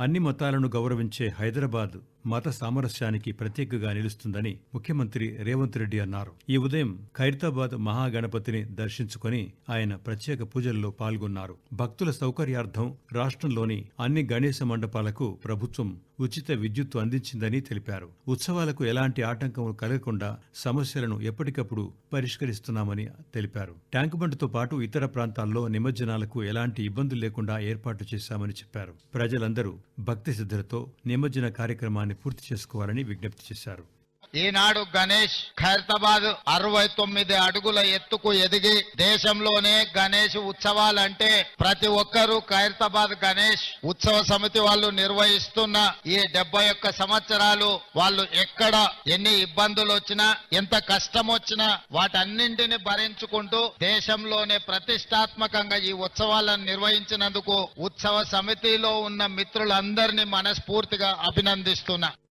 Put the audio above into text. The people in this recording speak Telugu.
అన్ని మతాలను గౌరవించే హైదరాబాద్. మత సామరస్యానికి ప్రత్యేకగా నిలుస్తుందని ముఖ్యమంత్రి రేవంత్ రెడ్డి అన్నారు. ఈ ఉదయం ఖైరతాబాద్ మహాగణపతిని దర్శించుకొని ఆయన ప్రత్యేక పూజల్లో పాల్గొన్నారు. భక్తుల సౌకర్యార్థం రాష్ట్రంలోని అన్ని గణేశ మండపాలకు ప్రభుత్వం ఉచిత విద్యుత్తు అందించిందని తెలిపారు. ఉత్సవాలకు ఎలాంటి ఆటంకం కలగకుండా సమస్యలను ఎప్పటికప్పుడు పరిష్కరిస్తున్నామని తెలిపారు. ట్యాంక్ బండ్తో పాటు ఇతర ప్రాంతాల్లో నిమజ్జనాలకు ఎలాంటి ఇబ్బందులు లేకుండా ఏర్పాటు చేశామని చెప్పారు. ప్రజలందరూ భక్తి శ్రద్ధలతో నిమజ్జన కార్యక్రమాన్ని పూర్తి చేసుకోవాలని విజ్ఞప్తి చేశారు. ఈనాడు గణేష్ ఖైరతాబాద్ అరవై తొమ్మిది అడుగుల ఎత్తుకు ఎదిగి దేశంలోనే గణేష్ ఉత్సవాలంటే ప్రతి ఒక్కరూ ఖైరతాబాద్ గణేష్ ఉత్సవ సమితి వాళ్ళు నిర్వహిస్తున్న ఈ డెబ్బై ఒక్క సంవత్సరాలు వాళ్ళు ఎక్కడ ఎన్ని ఇబ్బందులు వచ్చినా ఎంత కష్టం వచ్చినా వాటన్నింటిని భరించుకుంటూ దేశంలోనే ప్రతిష్టాత్మకంగా ఈ ఉత్సవాలను నిర్వహించినందుకు ఉత్సవ సమితిలో ఉన్న మిత్రులందరినీ మనస్ఫూర్తిగా అభినందిస్తున్నా.